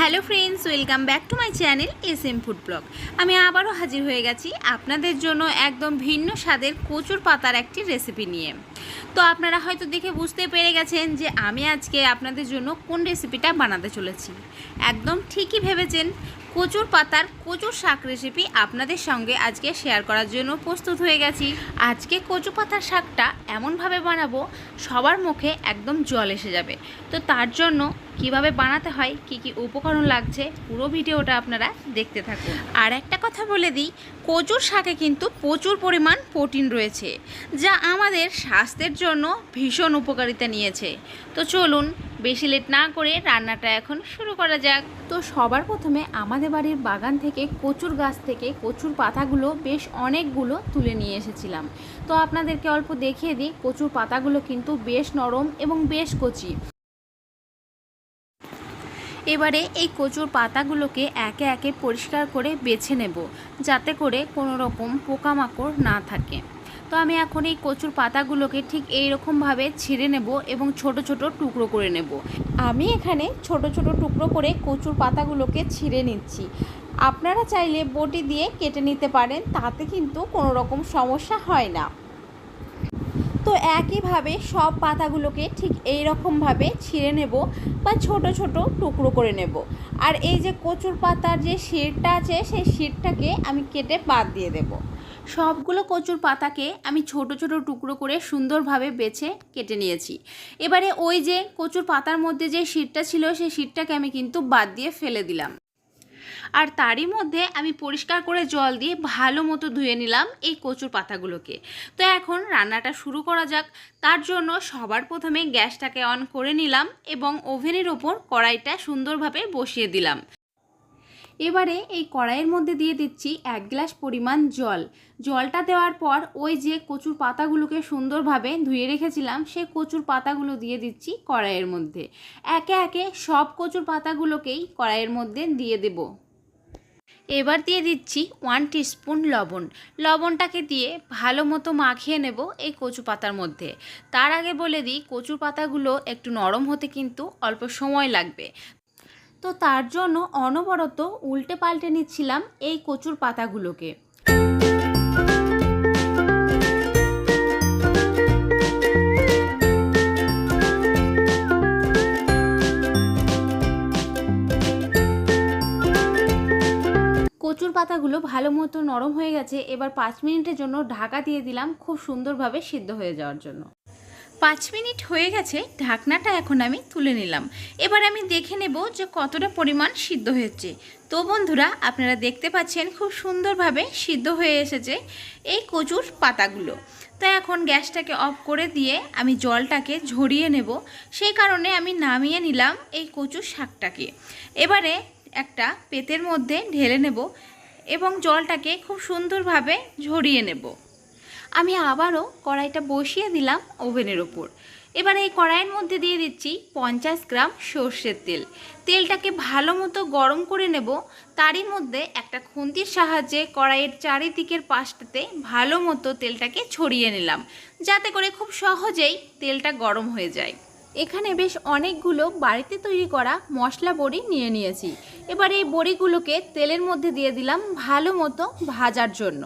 Hello friends, welcome back to my channel S M food blog. আমি আবারও হাজির হয়ে গেছি আপনাদের জন্য একদম ভিন্ন স্বাদের কচুর পাতার একটি রেসিপি নিয়ে। তো আপনারা হয়তো দেখে বুঝতে পেরে গেছেন যে আমি আজকে আপনাদের জন্য কোন রেসিপিটা বানাতে চলেছি। একদম ঠিকই ভেবেছেন, কচুর পাতার কচুর শাক রেসিপি আপনাদের সঙ্গে আজকে শেয়ার করার জন্য প্রস্তুত হয়ে গেছি। আজকে কচু পাতার শাকটা এমনভাবে বানাবো, সবার মুখে একদম জল এসে যাবে। তো তার জন্য কীভাবে বানাতে হয়, কি কি উপকরণ লাগছে, পুরো ভিডিওটা আপনারা দেখতে থাকুন। আর একটা কথা বলে দিই, কচুর শাকে কিন্তু প্রচুর পরিমাণ প্রোটিন রয়েছে, যা আমাদের স্বাস্থ্যের জন্য ভীষণ উপকারিতা নিয়েছে। তো চলুন, বেশি লেট না করে রান্নাটা এখন শুরু করা যাক। তো সবার প্রথমে আমাদের বাড়ির বাগান থেকে কচুর গাছ থেকে কচুর পাতাগুলো বেশ অনেকগুলো তুলে নিয়ে এসেছিলাম। তো আপনাদেরকে অল্প দেখিয়ে দিই, কচুর পাতাগুলো কিন্তু বেশ নরম এবং বেশ কচি। এবারে এই কচুর পাতাগুলোকে একে একে পরিষ্কার করে বেছে নেব, যাতে করে কোনো রকম পোকামাকড় না থাকে। তো আমি এখন এই কচুর পাতাগুলোকে ঠিক এই রকমভাবে ছিঁড়ে নেব এবং ছোট ছোট টুকরো করে নেব। আমি এখানে ছোট ছোট টুকরো করে কচুর পাতাগুলোকে ছিঁড়ে নিচ্ছি। আপনারা চাইলে বটি দিয়ে কেটে নিতে পারেন, তাতে কিন্তু কোনো রকম সমস্যা হয় না। তো একইভাবে সব পাতাগুলোকে ঠিক এই রকমভাবে ছিঁড়ে নেব বা ছোট ছোট টুকরো করে নেব। আর এই যে কচুর পাতার যে শিরটা আছে, সেই শিরটাকে আমি কেটে বাদ দিয়ে দেব। সবগুলো কচুর পাতাকে আমি ছোট ছোট টুকরো করে সুন্দরভাবে বেছে কেটে নিয়েছি। এবারে ওই যে কচুর পাতার মধ্যে যে শিরটা ছিল, সেই শিরটাকে আমি কিন্তু বাদ দিয়ে ফেলে দিলাম। আর তারই মধ্যে আমি পরিষ্কার করে জল দিয়ে ভালো মতো ধুয়ে নিলাম এই কচুর পাতাগুলোকে। তো এখন রান্নাটা শুরু করা যাক। তার জন্য সবার প্রথমে গ্যাসটাকে অন করে নিলাম এবং ওভেনের ওপর কড়াইটা সুন্দরভাবে বসিয়ে দিলাম। এবারে এই কড়াইয়ের মধ্যে দিয়ে দিচ্ছি এক গ্লাস পরিমাণ জল। জলটা দেওয়ার পর ওই যে কচুর পাতাগুলোকে সুন্দরভাবে ধুয়ে রেখেছিলাম, সে কচুর পাতাগুলো দিয়ে দিচ্ছি কড়াইয়ের মধ্যে। একে একে সব কচুর পাতাগুলোকেই কড়াইয়ের মধ্যে দিয়ে দেব। এবার দিয়ে দিচ্ছি ওয়ান টিস্পুন লবণ। লবণটাকে দিয়ে ভালো মতো মাখিয়ে নেব এই কচু পাতার মধ্যে। তার আগে বলে দিই, কচু পাতাগুলো একটু নরম হতে কিন্তু অল্প সময় লাগবে। তো তার জন্য অনবরত উল্টে পাল্টে নিচ্ছিলাম এই কচুর পাতাগুলোকে। কচুর পাতাগুলো ভালো মতো নরম হয়ে গেছে, এবার পাঁচ মিনিটের জন্য ঢাকা দিয়ে দিলাম খুব সুন্দরভাবে সিদ্ধ হয়ে যাওয়ার জন্য। পাঁচ মিনিট হয়ে গেছে, ঢাকনাটা এখন আমি তুলে নিলাম। এবার আমি দেখে নেব যে কতটা পরিমাণ সিদ্ধ হয়েছে। তো বন্ধুরা, আপনারা দেখতে পাচ্ছেন খুব সুন্দরভাবে সিদ্ধ হয়ে এসেছে এই কচুর পাতাগুলো। তো এখন গ্যাসটাকে অফ করে দিয়ে আমি জলটাকে ঝরিয়ে নেব। সেই কারণে আমি নামিয়ে নিলাম এই কচুর শাকটাকে। এবারে একটা পেতের মধ্যে ঢেলে নেব এবং জলটাকে খুব সুন্দরভাবে ঝরিয়ে নেব। আমি আবারও কড়াইটা বসিয়ে দিলাম ওভেনের ওপর। এবার এই কড়াইয়ের মধ্যে দিয়ে দিচ্ছি পঞ্চাশ গ্রাম সর্ষের তেল। তেলটাকে ভালো মতো গরম করে নেব। তারই মধ্যে একটা খুন্তির সাহায্যে কড়াইয়ের চারিদিকের পাশটাতে ভালো মতো তেলটাকে ছড়িয়ে নিলাম। যাতে করে খুব সহজেই তেলটা গরম হয়ে যায়। এখানে বেশ অনেকগুলো বাড়িতে তৈরি করা মশলা বড়ি নিয়ে নিয়েছি। এবার এই বড়িগুলোকে তেলের মধ্যে দিয়ে দিলাম ভালো মতো ভাজার জন্য।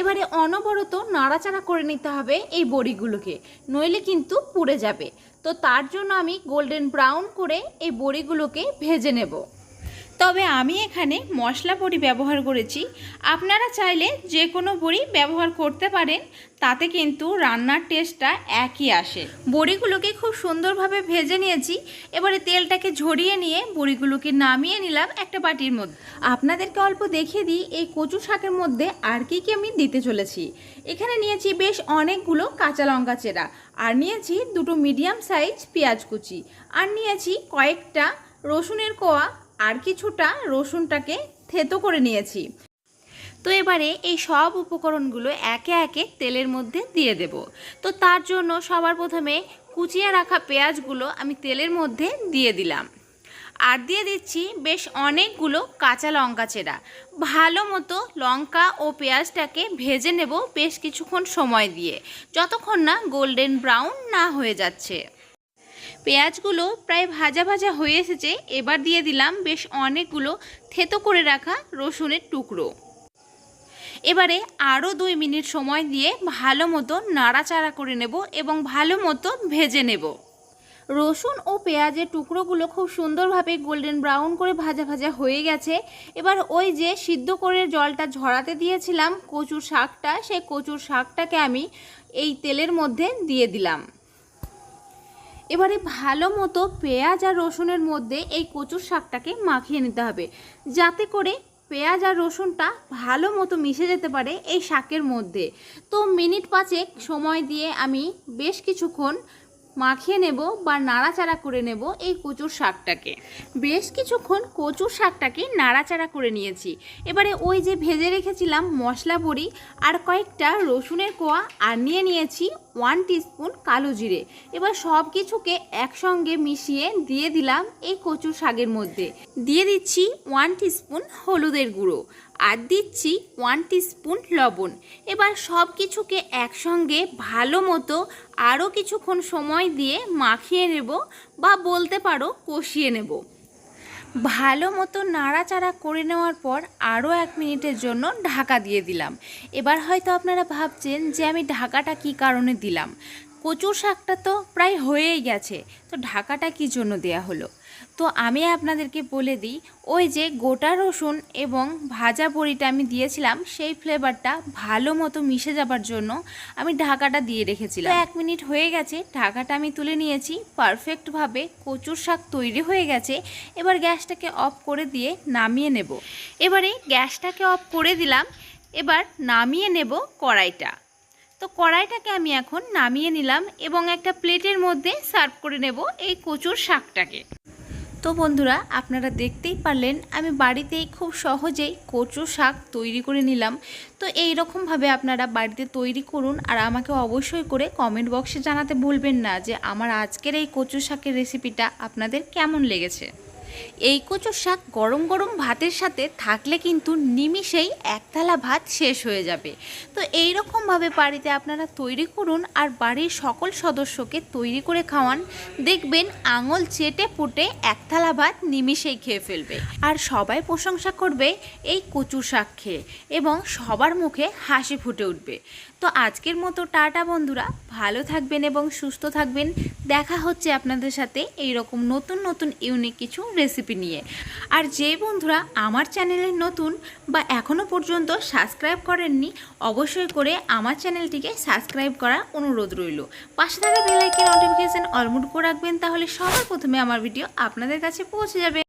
এবারে অনবরত নাড়াচাড়া করে নিতে হবে এই বড়িগুলোকে, নইলে কিন্তু পুড়ে যাবে। তো তার জন্য আমি গোল্ডেন ব্রাউন করে এই বড়িগুলোকে ভেজে নেব। তবে আমি এখানে মশলা বড়ি ব্যবহার করেছি। আপনারা চাইলে যে কোনো বড়ি ব্যবহার করতে পারেন, তাতে কিন্তু রান্নার টেস্টটা একই আসে। বড়িগুলোকে খুব সুন্দরভাবে ভেজে নিয়েছি, এবারে তেলটাকে ঝরিয়ে নিয়ে বড়িগুলোকে নামিয়ে নিলাম একটা বাটির মধ্যে। আপনাদেরকে অল্প দেখিয়ে দিই এই কচু শাকের মধ্যে আর কি কি আমি দিতে চলেছি। এখানে নিয়েছি বেশ অনেকগুলো কাঁচা লঙ্কা চেরা, আর নিয়েছি দুটো মিডিয়াম সাইজ পেঁয়াজ কুচি, আর নিয়েছি কয়েকটা রসুনের কোয়া আর কিছুটা রসুনটাকে থেতো করে নিয়েছি। তো এবারে এই সব উপকরণগুলো একে একে তেলের মধ্যে দিয়ে দেব। তো তার জন্য সবার প্রথমে কুচিয়ে রাখা পেঁয়াজগুলো আমি তেলের মধ্যে দিয়ে দিলাম। আর দিয়ে দিচ্ছি বেশ অনেকগুলো কাঁচা লঙ্কা চেরা। ভালো মতো লঙ্কা ও পেঁয়াজটাকে ভেজে নেব বেশ কিছুক্ষণ সময় দিয়ে, যতক্ষণ না গোল্ডেন ব্রাউন না হয়ে যাচ্ছে। পেঁয়াজগুলো প্রায় ভাজা ভাজা হয়ে এসেছে, এবার দিয়ে দিলাম বেশ অনেকগুলো থেতো করে রাখা রসুনের টুকরো। এবারে আরও দুই মিনিট সময় দিয়ে ভালো মতো নাড়াচাড়া করে নেব এবং ভালো মতো ভেজে নেব। রসুন ও পেঁয়াজের টুকরোগুলো খুব সুন্দরভাবে গোল্ডেন ব্রাউন করে ভাজা ভাজা হয়ে গেছে। এবার ওই যে সিদ্ধ করে জলটা ঝরাতে দিয়েছিলাম কচুর শাকটা, সেই কচুর শাকটাকে আমি এই তেলের মধ্যে দিয়ে দিলাম। এবারে ভালো মতো পেঁয়াজ আর রসুনের মধ্যে এই কচুর শাকটাকে মাখিয়ে নিতে হবে। যাতে করে পেঁয়াজ আর রসুনটা ভালো মতো মিশে যেতে পারে এই শাকের মধ্যে। তো মিনিট পাঁচেক সময় দিয়ে আমি বেশ কিছুক্ষণ মাখিয়ে নেব বা নাড়াচাড়া করে নেব এই কচুর শাকটাকে। বেশ কিছুক্ষণ কচুর শাকটাকে নাড়াচাড়া করে নিয়েছি। এবারে ওই যে ভেজে রেখেছিলাম মশলা বড়ি আর কয়েকটা রসুনের কোয়া আর নিয়ে নিয়েছি ওয়ান টিস্পুন কালো জিরে। এবার সব কিছুকে একসঙ্গে মিশিয়ে দিয়ে দিলাম এই কচুর শাকের মধ্যে। দিয়ে দিচ্ছি ওয়ান টিস্পুন হলুদের গুঁড়ো। আর দিচ্ছি ওয়ান টিস্পুন লবণ। এবার সব কিছুকে একসঙ্গে ভালো মতো আরও কিছুক্ষণ সময় দিয়ে মাখিয়ে নেব বা বলতে পারো কষিয়ে নেব। ভালো মতো নাড়াচাড়া করে নেওয়ার পর আরও এক মিনিটের জন্য ঢাকা দিয়ে দিলাম। এবার হয়তো আপনারা ভাবছেন যে আমি ঢাকাটা কী কারণে দিলাম? কচুর শাকটা তো প্রায় হয়েই গেছে। তো ঢাকাটা কী জন্য দেয়া হলো? তো আমি আপনাদেরকে বলে দিই, ওই যে গোটা রসুন এবং ভাজা বড়িটা আমি দিয়েছিলাম, সেই ফ্লেভারটা ভালো মতো মিশে যাবার জন্য আমি ঢাকাটা দিয়ে রেখেছিলাম। এক মিনিট হয়ে গেছে, ঢাকাটা আমি তুলে নিয়েছি পারফেক্টভাবে কচুর শাক তৈরি হয়ে গেছে, এবার গ্যাসটাকে অফ করে দিয়ে নামিয়ে নেব। এবারে গ্যাসটাকে অফ করে দিলাম, এবার নামিয়ে নেব কড়াইটা। তো কড়াইটাকে আমি এখন নামিয়ে নিলাম এবং একটা প্লেটের মধ্যে সার্ভ করে নেব এই কচুর শাকটাকে। তো বন্ধুরা, আপনারা দেখতেই পারলেন, আমি বাড়িতেই খুব সহজেই কচু শাক তৈরি করে নিলাম। তো এই রকমভাবে আপনারা বাড়িতে তৈরি করুন আর আমাকে অবশ্যই করে কমেন্ট বক্সে জানাতে ভুলবেন না যে আমার আজকের এই কচু শাকের রেসিপিটা আপনাদের কেমন লেগেছে। এই কচুর শাক গরম গরম ভাতের সাথে থাকলে কিন্তু নিমিষেই এক থালা ভাত শেষ হয়ে যাবে। তো এই রকমভাবে বাড়িতে আপনারা তৈরি করুন আর বাড়ির সকল সদস্যকে তৈরি করে খাওয়ান। দেখবেন আঙুল চেটে পুটে এক থালা ভাত নিমিষেই খেয়ে ফেলবে। আর সবাই প্রশংসা করবে এই কচু শাক খেয়ে এবং সবার মুখে হাসি ফুটে উঠবে। তো আজকের মতো টাটা বন্ধুরা, ভালো থাকবেন এবং সুস্থ থাকবেন। দেখা হচ্ছে আপনাদের সাথে এই রকম নতুন নতুন ইউনিক কিছু রেসিপি নিয়ে। আর যে বন্ধুরা আমার চ্যানেলে নতুন বা এখনও পর্যন্ত সাবস্ক্রাইব করেননি, অবশ্যই করে আমার চ্যানেলটিকে সাবস্ক্রাইব করার অনুরোধ রইল। পাশে থাকা বেলাইকের নোটিফিকেশান অলমুট করে রাখবেন, তাহলে সবার প্রথমে আমার ভিডিও আপনাদের কাছে পৌঁছে যাবে।